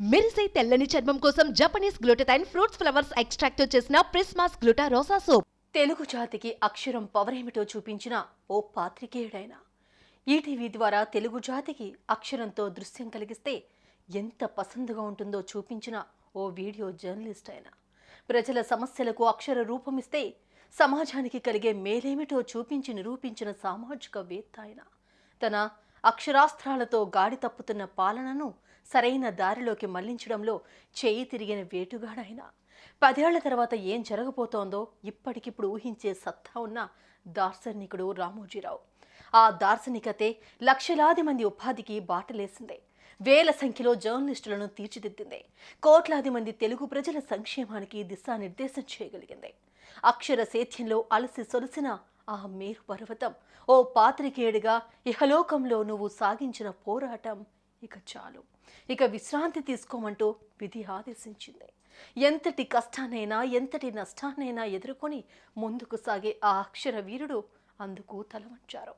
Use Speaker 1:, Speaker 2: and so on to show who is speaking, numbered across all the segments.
Speaker 1: మెరిసే తెల్లని చర్మం కోసం Japanese glutathione fruits flowers extract చేసిన Prismas gluta rosa soap
Speaker 2: Telugu జాతికి అక్షరం పవరేమిటో చూపించిన ఓ పాత్రికేయుడైన. ఈటీవీ ద్వారా తెలుగు జాతికి అక్షరంతో దృశ్యం కలిగిస్తే ఎంత పసందుగా ఉంటుందో చూపించిన ఓ వీడియో జర్నలిస్ట్ అయినా. ప్రజల సమస్యలకు అక్షర రూపమిస్తే సమాజానికి కలిగే మేలేమిటో చూపించి నిరూపించిన సామాజిక వేత్త ఆయన తన అక్షరాస్త్రాలతో గాడి తప్పుతున్న పాలనను సరైన దారిలోకి మళ్ళించడంలో చేయి తిరిగిన వేటుగాడైన. పదేళ్ళ తర్వాత ఏం జరగబోతోందో ఇప్పటికిప్పుడు ఊహించే సత్తా ఉన్న దార్శనికుడు రామోజీరావు. ఆ దార్శనికతే లక్షలాది మంది ఉపాధికి బాటలేసిందే. వేల సంఖ్యలో జర్నలిస్టులను తీర్చిదిద్దింది. కోట్లాది మంది తెలుగు ప్రజల సంక్షేమానికి దిశానిర్దేశం చేయగలిగింది. అక్షర సేద్యంలో అలసి సొలసిన ఆ మేరు పర్వతం. ఓ పాత్రికేయుడిగా ఇహలోకంలో నువ్వు సాగించిన పోరాటం ఇక చాలు. ఇక విశ్రాంతి తీసుకోమంటూ విధి ఆదేశించింది. ఎంతటి కష్టానైనా ఎంతటి నష్టాన్నైనా ఎదుర్కొని ముందుకు సాగే ఆ అక్షర వీరుడు అందుకు తలవంచారు.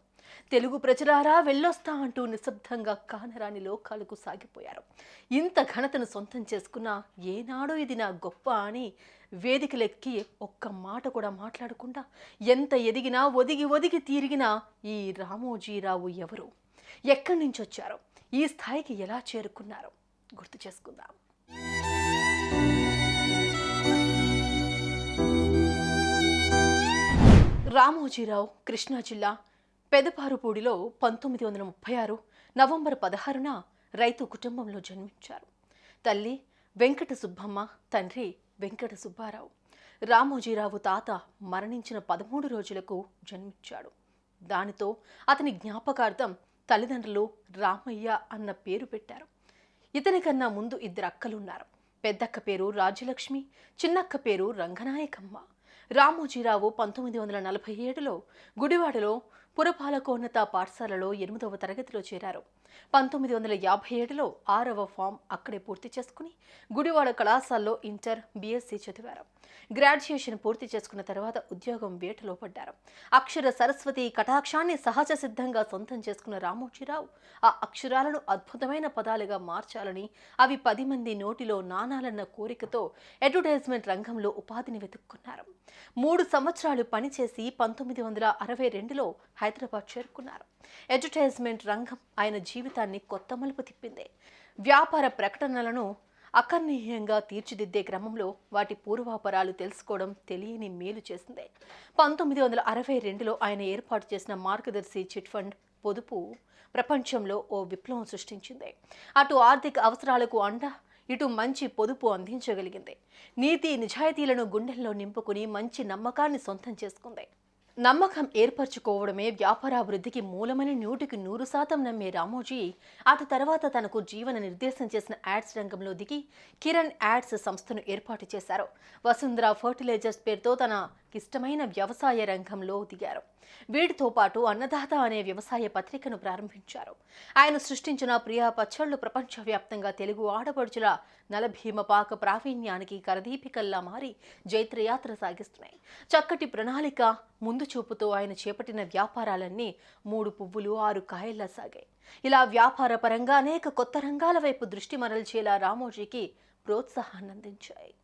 Speaker 2: తెలుగు ప్రజలారా వెళ్ళొస్తా అంటూ నిశ్శబ్దంగా కానరాని లోకాలకు సాగిపోయారు. ఇంత ఘనతను సొంతం చేసుకున్న ఏనాడో ఇది నా గొప్ప అని వేదికలెక్కి ఒక్క మాట కూడా మాట్లాడకుండా ఎంత ఎదిగినా ఒదిగి ఒదిగి తీరిగినా ఈ రామోజీరావు ఎవరు? ఎక్కడి నుంచి వచ్చారు ఈ స్థాయికి ఎలా చేరుకున్నారు? గుర్తు చేసుకుందాం. రామోజీరావు కృష్ణా జిల్లా పెదపారుపూడిలో పంతొమ్మిది వందల ముప్పై ఆరు నవంబర్ పదహారున రైతు కుటుంబంలో జన్మించారు. తల్లి వెంకట సుబ్బమ్మ తండ్రి వెంకట సుబ్బారావు. రామోజీరావు తాత మరణించిన పదమూడు రోజులకు జన్మించాడు. దానితో అతని జ్ఞాపకార్థం తల్లిదండ్రులు రామయ్య అన్న పేరు పెట్టారు. ఇతని కన్నా ముందు ఇద్దరు అక్కలున్నారు. పెద్దక్క పేరు రాజ్యలక్ష్మి చిన్నక్క పేరు రంగనాయకమ్మ. రామోజీరావు పంతొమ్మిది వందల నలభై ఏడులో గుడివాడలో పురపాలకోన్నత పాఠశాలలో ఎనిమిదవ తరగతిలో చేరారు. పంతొమ్మిది వందల యాభై ఏడులో ఆరవ ఫామ్ అక్కడే పూర్తి చేసుకుని గుడివాడ కళాశాలలో ఇంటర్ బీఎస్సీ చదివారు. గ్రాడ్యుయేషన్ పూర్తి చేసుకున్న తర్వాత ఉద్యోగం వేటలో పడ్డారు. అక్షర సరస్వతి కటాక్షాన్ని సహజ సిద్ధంగా సొంతం చేసుకున్న రామోజీరావు ఆ అక్షరాలను అద్భుతమైన పదాలుగా మార్చాలని అవి పది మంది నోటిలో నానాలన్న కోరికతో అడ్వర్టైజ్మెంట్ రంగంలో ఉపాధిని వెతుక్కున్నారు. మూడు సంవత్సరాలు పనిచేసి పంతొమ్మిది వందల అరవై రెండులో హైదరాబాద్ చేరుకున్నారు. అడ్వర్టైజ్మెంట్ రంగం ఆయన జీవితాన్ని కొత్త మలుపు తిప్పింది. వ్యాపార ప్రకటనలను అకర్ణీయంగా తీర్చిదిద్దే క్రమంలో వాటి పూర్వాపరాలు తెలుసుకోవడం తెలియని మేలు చేసింది. పంతొమ్మిది వందల అరవై రెండులో ఆయన ఏర్పాటు చేసిన మార్గదర్శి చిట్ ఫండ్ పొదుపు ప్రపంచంలో ఓ విప్లవం సృష్టించింది. అటు ఆర్థిక అవసరాలకు అండ ఇటు మంచి పొదుపు అందించగలిగింది. నీతి నిజాయితీలను గుండెల్లో నింపుకుని మంచి నమ్మకాన్ని సొంతం చేసుకుంది. నమ్మకం ఏర్పరచుకోవడమే వ్యాపారాభివృద్ధికి మూలమని నూటికి నూరు శాతం నమ్మే రామోజీ అటు తర్వాత తనకు జీవన నిర్దేశం చేసిన యాడ్స్ రంగంలో దిగి కిరణ్ యాడ్స్ సంస్థను ఏర్పాటు చేశారు. వసుంధర ఫర్టిలైజర్స్ పేరుతో తన ఇష్టమైన వ్యవసాయ రంగంలో దిగారు. వీటితో పాటు అన్నదాత అనే వ్యవసాయ పత్రికను ప్రారంభించారు. ఆయన సృష్టించిన ప్రియా పచ్చళ్ళు ప్రపంచవ్యాప్తంగా తెలుగు ఆడపడుచుల నలభీమ పాక ప్రావీణ్యానికి కరదీపికల్లా మారి జైత్రయాత్ర సాగిస్తున్నాయి. చక్కటి ప్రణాళిక ముందు చూపుతో ఆయన చేపట్టిన వ్యాపారాలన్నీ మూడు పువ్వులు ఆరు కాయల్లా సాగాయి. ఇలా వ్యాపార పరంగా అనేక కొత్త రంగాల వైపు దృష్టి మరల్చేలా రామోజీకి ప్రోత్సాహాన్ని అందించాయి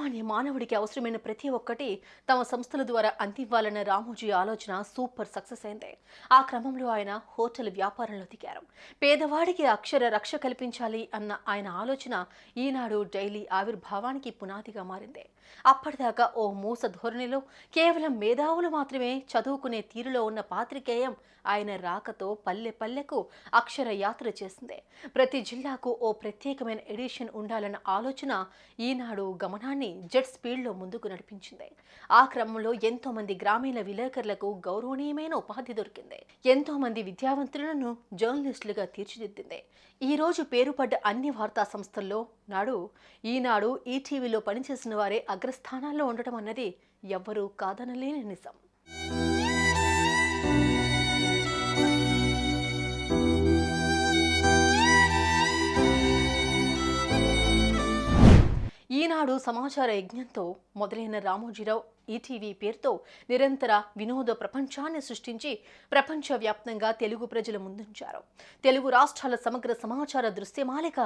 Speaker 2: సామాన్య మానవుడికి అవసరమైన ప్రతి ఒక్కటి తమ సంస్థల ద్వారా అందివ్వాలన్న రామోజీ ఆలోచన సూపర్ సక్సెస్ అయింది. ఆ క్రమంలో ఆయన హోటల్ వ్యాపారంలో దిగారు. పేదవాడికి అక్షర రక్ష కల్పించాలి అన్న ఆయన ఆలోచన ఈనాడు డైలీ ఆవిర్భావానికి పునాదిగా మారింది. అప్పటిదాకా ఓ మూస ధోరణిలో కేవలం మేధావులు మాత్రమే చదువుకునే తీరులో ఉన్న పాత్రికేయం ఆయన రాకతో పల్లె పల్లెకు అక్షర యాత్ర చేసింది. ప్రతి జిల్లాకు ఓ ప్రత్యేకమైన ఎడిషన్ ఉండాలన్న ఆలోచన ఈనాడు గమనాన్ని జెట్ స్పీడ్లో ముందుకు నడిపించింది. ఆ క్రమంలో ఎంతో మంది గ్రామీణ విలేకరులకు గౌరవనీయమైన ఉపాధి దొరికింది. ఎంతో మంది విద్యావంతులను జర్నలిస్టులుగా తీర్చిదిద్దింది. ఈ రోజు పేరుపడ్డ అన్ని వార్తా సంస్థల్లో నాడు ఈనాడు ఈటీవీలో పనిచేసిన వారే అగ్రస్థానాల్లో ఉండటం అన్నది ఎవ్వరూ కాదనలేని నిజం. ఈనాడు సమాచార యజ్ఞంతో మొదలైన రామోజీరావు ఈటీవీ పేరుతో నిరంతర వినోద ప్రపంచాన్ని సృష్టించి ప్రపంచవ్యాప్తంగా తెలుగు ప్రజల ముందుంచారు. తెలుగు రాష్ట్రాల సమగ్ర సమాచార దృశ్యమాలిక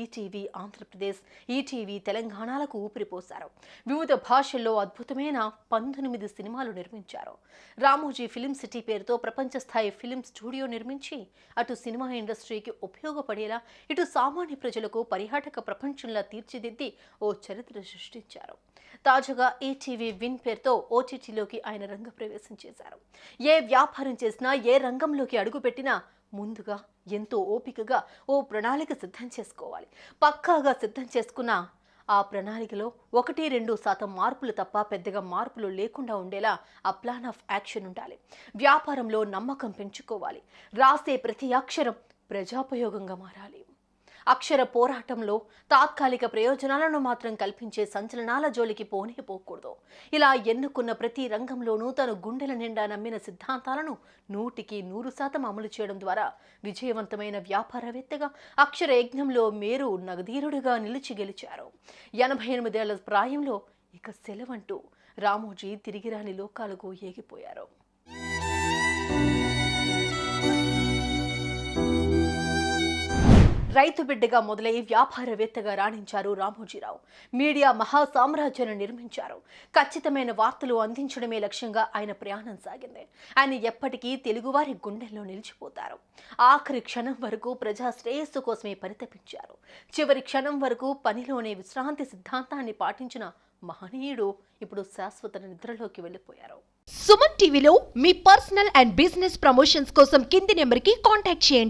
Speaker 2: ఈటీవీ ఆంధ్రప్రదేశ్ ఈటీవీ తెలంగాణలకు ఊపిరిపోశారు. వివిధ భాషల్లో అద్భుతమైన పంతొమ్మిది సినిమాలు నిర్మించారు. రామోజీ ఫిలిం సిటీ పేరుతో ప్రపంచ స్థాయి ఫిలిం స్టూడియో నిర్మించి అటు సినిమా ఇండస్ట్రీకి ఉపయోగపడేలా ఇటు సామాన్య ప్రజలకు పర్యాటక ప్రపంచంలా తీర్చిదిద్ది ఓ చరిత్ర సృష్టించారు. తాజాగా ఈటీవీ విన్ పేరుతో ఓటీటీలోకి ఆయన రంగప్రవేశం చేశారు. ఏ వ్యాపారం చేసినా ఏ రంగంలోకి అడుగుపెట్టినా ముందుగా ఎంతో ఓపికగా ఓ ప్రణాళిక సిద్ధం చేసుకోవాలి. పక్కాగా సిద్ధం చేసుకున్న ఆ ప్రణాళికలో ఒకటి రెండు శాతం మార్పులు తప్ప పెద్దగా మార్పులు లేకుండా ఉండేలా ఆ ప్లాన్ ఆఫ్ యాక్షన్ ఉండాలి. వ్యాపారంలో నమ్మకం పెంచుకోవాలి. రాసే ప్రతి అక్షరం ప్రజాపయోగంగా మారాలి. అక్షర పోరాటంలో తాత్కాలిక ప్రయోజనాలను మాత్రం కల్పించే సంచలనాల జోలికి పోనే పోకూడదు. ఇలా ఎన్నుకున్న ప్రతి రంగంలోనూ తను గుండెల నిండా నమ్మిన సిద్ధాంతాలను నూటికి నూరు శాతం అమలు చేయడం ద్వారా విజయవంతమైన వ్యాపారవేత్తగా అక్షర యజ్ఞంలో మేరు నగధీరుడిగా నిలిచి గెలిచారు. ఎనభై ఎనిమిదేళ్ళ ప్రాయంలో ఇక సెలవంటూ రామోజీ తిరిగిరాని లోకాలకు ఏగిపోయారు. రైతు బిడ్డగా మొదలై వ్యాపారవేత్తగా రాణించారు రామోజీరావు. మీడియా మహా సామ్రాజ్యాన్ని నిర్మించారు. ఖచ్చితమైన వార్తలు అందించడమే లక్ష్యంగా ఆయన ప్రయాణం సాగింది. ఆయన ఎప్పటికీ తెలుగువారి గుండెల్లో నిలిచిపోతారు. ఆఖరి క్షణం వరకు ప్రజా శ్రేయస్సు కోసమే పరితపించారు. చివరి క్షణం వరకు పనిలోనే విశ్రాంతి సిద్ధాంతాన్ని పాటించిన మహనీయుడు ఇప్పుడు శాశ్వత నిద్రలోకి వెళ్ళిపోయారు.
Speaker 1: సుమన్ టీవీలో మీ పర్సనల్ అండ్ బిజినెస్ ప్రమోషన్స్ కోసం కింది నెంబర్కి కాంటాక్ట్ చేయండి.